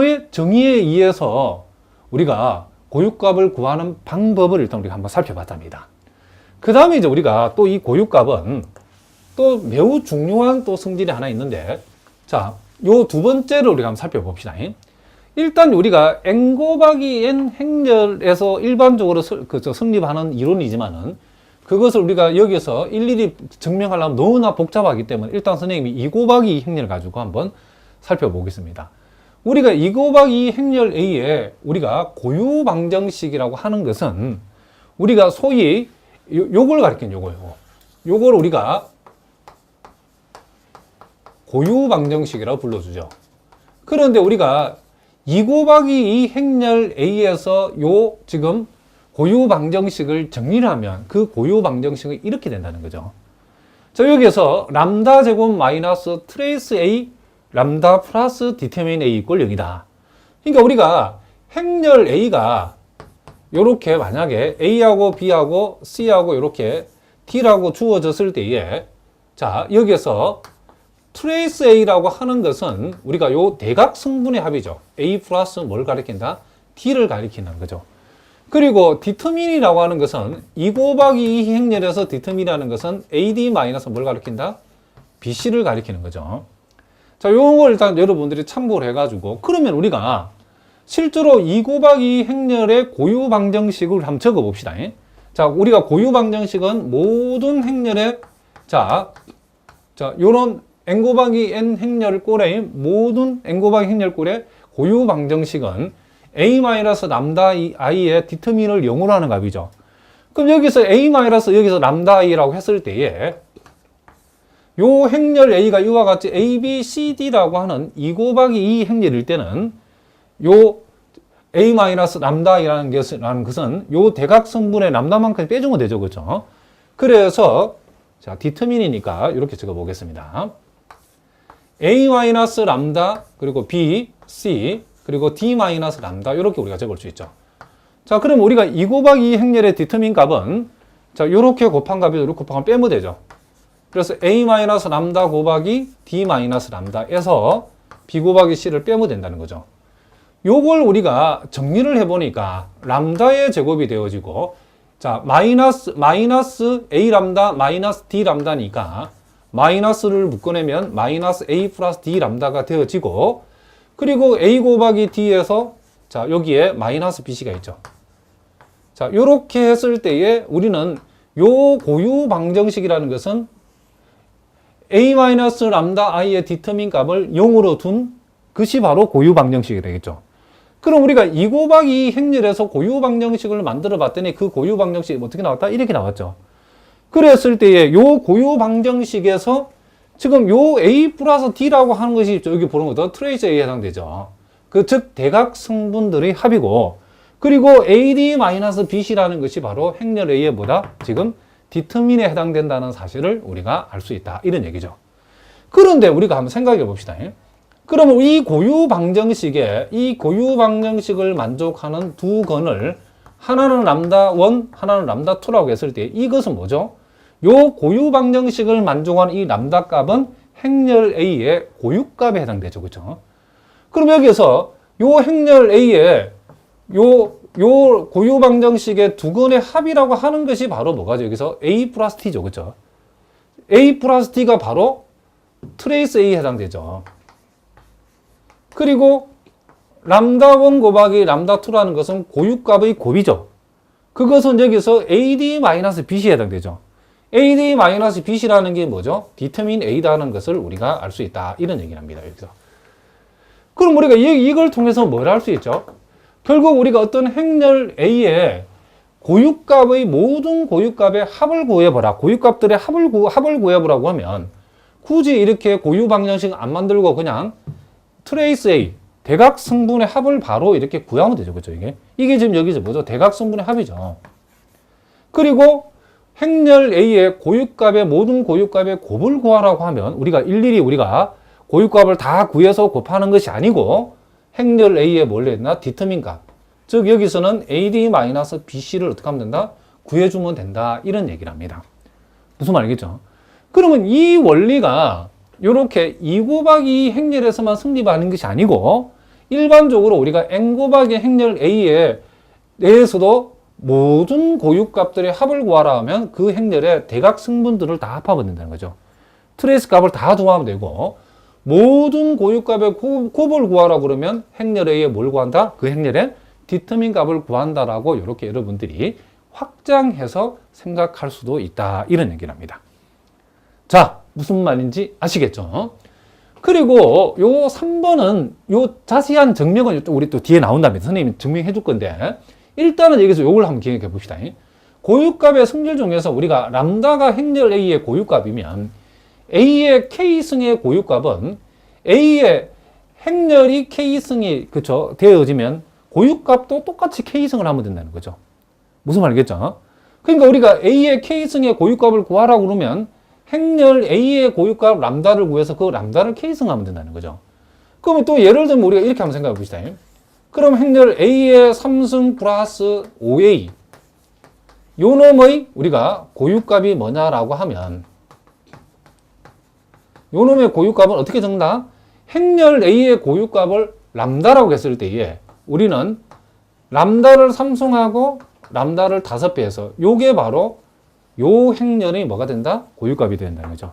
F의 정의에 의해서 우리가 고유값을 구하는 방법을 일단 우리가 한번 살펴봤답니다. 그 다음에 이제 우리가 또 이 고유값은 또 매우 중요한 또 성질이 하나 있는데 자, 요 두 번째를 우리가 한번 살펴봅시다. 일단 우리가 n 곱하기 n 행렬에서 일반적으로 설- 그저 성립하는 이론이지만은 그것을 우리가 여기서 일일이 증명하려면 너무나 복잡하기 때문에 일단 선생님이 2 곱하기 2 행렬 가지고 한번 살펴보겠습니다. 우리가 2 곱하기 2 행렬 A에 우리가 고유 방정식이라고 하는 것은 우리가 소위 요, 요걸 가리킨 요거요. 요걸 우리가 고유 방정식이라고 불러주죠. 그런데 우리가 2 곱하기 2 행렬 A에서 요 지금 고유 방정식을 정리를 하면 그 고유 방정식은 이렇게 된다는 거죠. 자, 여기에서 람다 제곱 마이너스 트레이스 A 람다 플러스 디테민 A 이꼴 0이다. 그러니까 우리가 행렬 A가 요렇게 만약에 A하고 B하고 C하고 이렇게 D라고 주어졌을 때에 자, 여기에서 트레이스 A라고 하는 것은 우리가 요 대각 성분의 합이죠. A 플러스 뭘 가리킨다? D를 가리키는 거죠. 그리고 디터민이라고 하는 것은 2 곱하기 2 행렬에서 디터민이라는 것은 AD 마이너스 뭘 가리킨다? BC를 가리키는 거죠. 자, 요런 걸 일단 여러분들이 참고를 해가지고 그러면 우리가 실제로 2 곱하기 2 행렬의 고유 방정식을 한번 적어 봅시다. 자, 우리가 고유 방정식은 모든 행렬의 자, 자, 요런 n 곱하기 n 행렬 꼴의 모든 n 곱하기 행렬 꼴의 고유 방정식은 a 마이너스 람다 i의 디터민을 0으로 하는 값이죠. 그럼 여기서 a 마이너스 여기서 람다 i라고 했을 때에 요 행렬 a가 이와 같이 a, b, c, d라고 하는 2 곱하기 2 행렬일 때는 요 a 마이너스 람다 i라는 것은, 요 대각 성분의 람다만큼 빼주면 되죠. 그렇죠? 그래서 자, 디터민이니까 이렇게 적어 보겠습니다. a 마이너스 람다 그리고 b, c 그리고 d 마이너스 람다 이렇게 우리가 적을 수 있죠. 자, 그럼 우리가 2 곱하기 2 행렬의 디터민 값은 자, 요렇게 곱한 값이 이렇게 곱하면 빼면 되죠. 그래서 a 마이너스 람다 곱하기 d 마이너스 람다에서 b 곱하기 c를 빼면 된다는 거죠. 요걸 우리가 정리를 해보니까 람다의 제곱이 되어지고 자 마이너스 마이너스 a 람다 마이너스 d 람다니까 마이너스를 묶어내면 마이너스 a 플러스 d 람다가 되어지고 그리고 a 곱하기 d에서 자 여기에 마이너스 bc가 있죠. 자 요렇게 했을 때에 우리는 요 고유 방정식이라는 것은 a 람다 i의 디터민 값을 0으로 둔 것이 바로 고유 방정식이 되겠죠. 그럼 우리가 2 곱하기 2 행렬에서 고유 방정식을 만들어 봤더니 그 고유 방정식이 어떻게 나왔다? 이렇게 나왔죠. 그랬을 때에 요 고유 방정식에서 지금 요 A 플러스 D라고 하는 것이 여기 보는 것도 트레이스 A에 해당되죠. 그 즉 대각 성분들의 합이고 그리고 AD 마이너스 BC라는 것이 바로 행렬 A의 뭐다? 지금 디터민에 해당된다는 사실을 우리가 알 수 있다. 이런 얘기죠. 그런데 우리가 한번 생각해 봅시다. 그러면 이 고유 방정식에 이 고유 방정식을 만족하는 두 건을 하나는 람다 1, 하나는 람다 2라고 했을 때 이것은 뭐죠? 요 고유 방정식을 만족하는 이 람다 값은 행렬 A의 고유 값에 해당되죠. 그렇죠? 그럼 여기서 요 행렬 A의 요, 요 고유 방정식의 두 건의 합이라고 하는 것이 바로 뭐가죠? 여기서 A 플러스 T죠. 그렇죠? A 플러스 T가 바로 트레이스 A에 해당되죠. 그리고 람다 1 곱하기 람다 2라는 것은 고유값의 곱이죠. 그것은 여기서 AD-BC에 해당되죠. AD-BC라는 게 뭐죠? 디터민 A다는 것을 우리가 알 수 있다. 이런 얘기를 합니다. 여기서. 그럼 우리가 이, 이걸 통해서 뭘 할 수 있죠? 결국 우리가 어떤 행렬 A의 고유값의 모든 고유값의 합을 구해보라. 고유값들의 합을, 구, 합을 구해보라고 하면 굳이 이렇게 고유 방정식 안 만들고 그냥 트레이스 A, 대각 성분의 합을 바로 이렇게 구하면 되죠. 그죠? 이게. 이게 지금 여기서 뭐죠? 대각 성분의 합이죠. 그리고 행렬 A의 고유값의 모든 고유값의 곱을 구하라고 하면 우리가 일일이 우리가 고유값을 다 구해서 곱하는 것이 아니고 행렬 A의 뭘로 했나? 디터민 값. 즉 여기서는 AD-BC를 어떻게 하면 된다? 구해주면 된다. 이런 얘기를 합니다. 무슨 말이겠죠? 그러면 이 원리가 이렇게 2 곱하기 2 행렬에서만 성립하는 것이 아니고 일반적으로 우리가 n 곱하기 행렬 a에 대해서도 모든 고유값들의 합을 구하라 하면 그 행렬의 대각 승분들을 다 합하면 된다는 거죠. 트레이스 값을 다 더하면 되고 모든 고유값의 곱- 곱을 구하라 그러면 행렬 A에 뭘 구한다? 그 행렬의 디터민 값을 구한다라고 이렇게 여러분들이 확장해서 생각할 수도 있다. 이런 얘기를 합니다. 자, 무슨 말인지 아시겠죠? 그리고 요 3번은 요 자세한 증명은 또 우리 또 뒤에 나온답니다. 선생님이 증명해 줄 건데 일단은 여기서 요걸 한번 기억해 봅시다. 고유값의 승률 중에서 우리가 람다가 행렬 A의 고유값이면 A의 K승의 고유값은 A의 행렬이 K승이 그쵸 되어지면 고유값도 똑같이 K승을 하면 된다는 거죠. 무슨 말이겠죠? 그러니까 우리가 A의 K승의 고유값을 구하라 그러면 행렬 A의 고유값 람다를 구해서 그 람다를 K승하면 된다는 거죠. 그러면 또 예를 들면 우리가 이렇게 한번 생각해 봅시다. 그럼 행렬 A의 3승 플러스 5A 요 놈의 우리가 고유값이 뭐냐라고 하면 요 놈의 고유값은 어떻게 적나? 행렬 A의 고유값을 람다라고 했을 때에 우리는 람다를 삼성하고 람다를 다섯 배 해서 요게 바로 요 행렬이 뭐가 된다? 고유값이 된다는 거죠.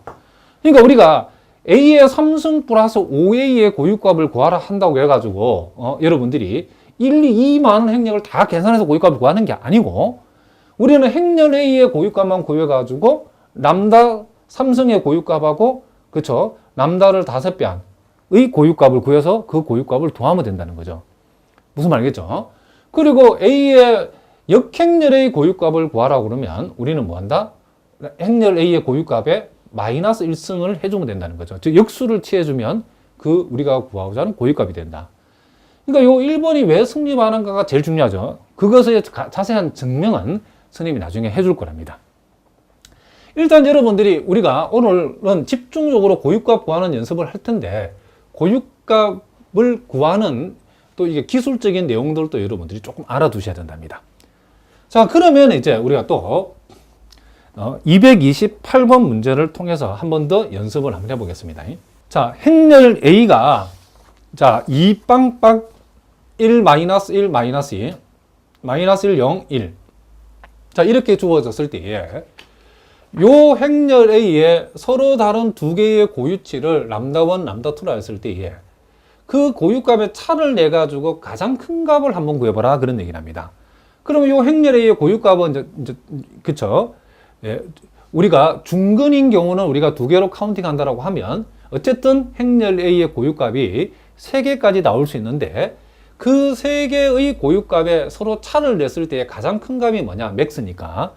그러니까 우리가 A의 3승 플러스 5A의 고유값을 구하라 한다고 해가지고 어, 여러분들이 1, 2, 2만 행렬을 다 계산해서 고유값을 구하는 게 아니고 우리는 행렬 A의 고유값만 구해가지고 람다 3승의 고유값하고 그쵸 람다를 다섯 배의 고유값을 구해서 그 고유값을 더하면 된다는 거죠. 무슨 말이겠죠? 그리고 A의 역행렬의 고유값을 구하라 그러면 우리는 뭐 한다? 행렬 A의 고유값에 마이너스 1승을 해주면 된다는 거죠. 즉, 역수를 취해주면 그 우리가 구하고자 하는 고유값이 된다. 그러니까 요 1번이 왜 승리하는가가 제일 중요하죠. 그것의 가- 자세한 증명은 선생님이 나중에 해줄 거랍니다. 일단 여러분들이 우리가 오늘은 집중적으로 고유값 구하는 연습을 할 텐데 고유값을 구하는 또 이게 기술적인 내용들도 여러분들이 조금 알아두셔야 된답니다. 자, 그러면 이제 우리가 또 어, 228번 문제를 통해서 한 번 더 연습을 한번 해보겠습니다. 자, 행렬 A가 자, 2빵빵 1 마이너스 1 마이너스 2 마이너스 1 0 1 자, 이렇게 주어졌을 때에 요 행렬 A에 서로 다른 두 개의 고유치를 람다1, 람다2라 했을 때에 그 고유값의 차를 내 가지고 가장 큰 값을 한번 구해봐라 그런 얘기를 합니다. 그러면 요 행렬 A의 고유값은 이제, 이제 그쵸? 예, 우리가 중근인 경우는 우리가 두 개로 카운팅 한다라고 하면 어쨌든 행렬 A의 고유값이 세 개까지 나올 수 있는데 그 세 개의 고유값에 서로 차를 냈을 때 가장 큰 값이 뭐냐? 맥스니까.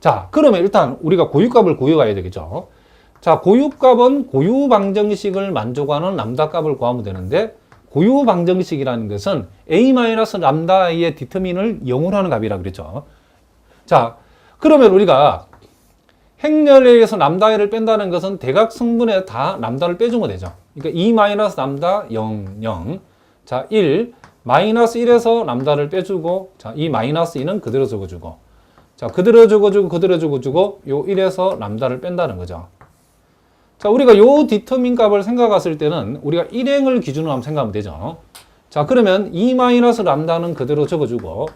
자, 그러면 일단 우리가 고유값을 구해가야 되겠죠. 자, 고유값은 고유 방정식을 만족하는 람다 값을 구하면 되는데 고유 방정식이라는 것은 a-람다의 디터민을 0으로 하는 값이라 그랬죠. 자, 그러면 우리가 행렬에서 람다를 뺀다는 것은 대각 성분에 다 람다를 빼주면 되죠. 그러니까 2 마이너스 람다 0, 0. 자, 1 마이너스 1에서 람다를 빼주고 자, 이 마이너스 2는 그대로 적어주고 자, 그대로 적어주고 그대로 적어주고 요 1에서 람다를 뺀다는 거죠. 자, 우리가 요 디터민 값을 생각했을 때는 우리가 일행을 기준으로 한번 생각하면 되죠. 자, 그러면 2 마이너스 람다는 그대로 적어주고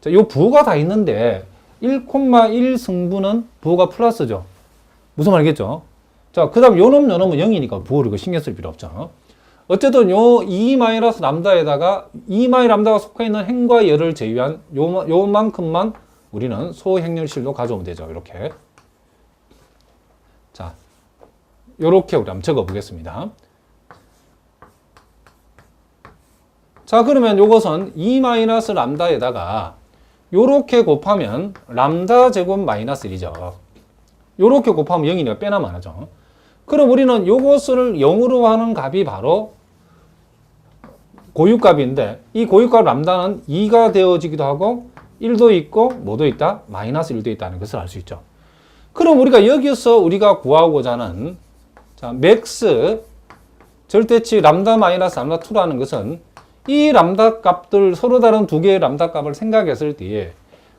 자, 요 부호가 다 있는데 1,1 승분은 부호가 플러스죠. 무슨 말이겠죠? 자, 그 다음 요놈 요놈은 0이니까 부호를 이거 신경 쓸 필요 없죠. 어쨌든 요 2 마이너스 람다에다가 2 마이 람다가 속해 있는 행과 열을 제외한 요, 요만큼만 우리는 소행렬실로 가져오면 되죠. 이렇게. 자, 요렇게 우리 한번 적어 보겠습니다. 자, 그러면 요것은 2 마이너스 람다에다가 요렇게 곱하면 람다 제곱 마이너스 1이죠. 요렇게 곱하면 0이니까 빼나만 하죠. 그럼 우리는 요것을 0으로 하는 값이 바로 고유값인데 이 고유값 람다는 2가 되어지기도 하고 1도 있고 뭐도 있다? 마이너스 1도 있다는 것을 알 수 있죠. 그럼 우리가 여기서 우리가 구하고자 하는 자, 맥스 절대치 람다 마이너스 람다 2라는 것은 이 람다 값들 서로 다른 두 개의 람다 값을 생각했을 때에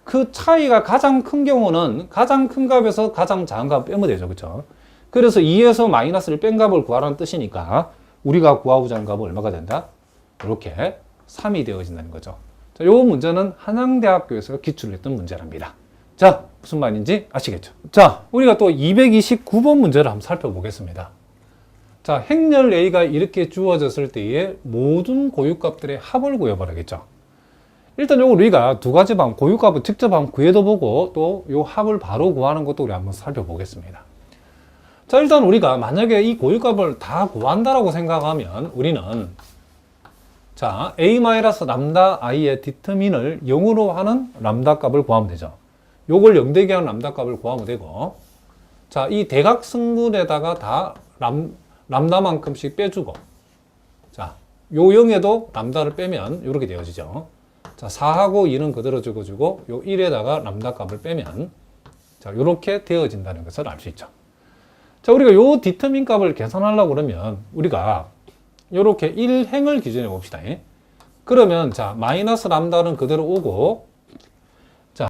그 차이가 가장 큰 경우는 가장 큰 값에서 가장 작은 값을 빼면 되죠. 그렇죠? 그래서 2에서 마이너스를 뺀 값을 구하라는 뜻이니까 우리가 구하고자 하는 값은 얼마가 된다? 이렇게 3이 되어진다는 거죠. 자, 요 문제는 한양대학교에서 기출을 했던 문제랍니다. 자, 무슨 말인지 아시겠죠? 자, 우리가 또 229번 문제를 한번 살펴보겠습니다. 자, 행렬 A가 이렇게 주어졌을 때의 모든 고유값들의 합을 구해봐야겠죠. 일단 요거 우리가 두 가지 방법, 고유값을 직접 한번 구해도 보고 또 요 합을 바로 구하는 것도 우리 한번 살펴보겠습니다. 자, 일단 우리가 만약에 이 고유값을 다 구한다라고 생각하면 우리는 자, a 람다 i의 디터민을 0으로 하는 람다 값을 구하면 되죠. 요걸 0 되게 하는 람다 값을 구하면 되고 자, 이 대각승분에다가 다 람, 람다만큼씩 빼주고 자, 요 0에도 람다를 빼면 이렇게 되어지죠. 자, 4하고 2는 그대로 적어주고 요 1에다가 람다 값을 빼면 자, 이렇게 되어진다는 것을 알 수 있죠. 자, 우리가 요 디터민 값을 계산하려고 그러면 우리가 요렇게 1행을 기준에 봅시다. 그러면 자, 마이너스 람다는 그대로 오고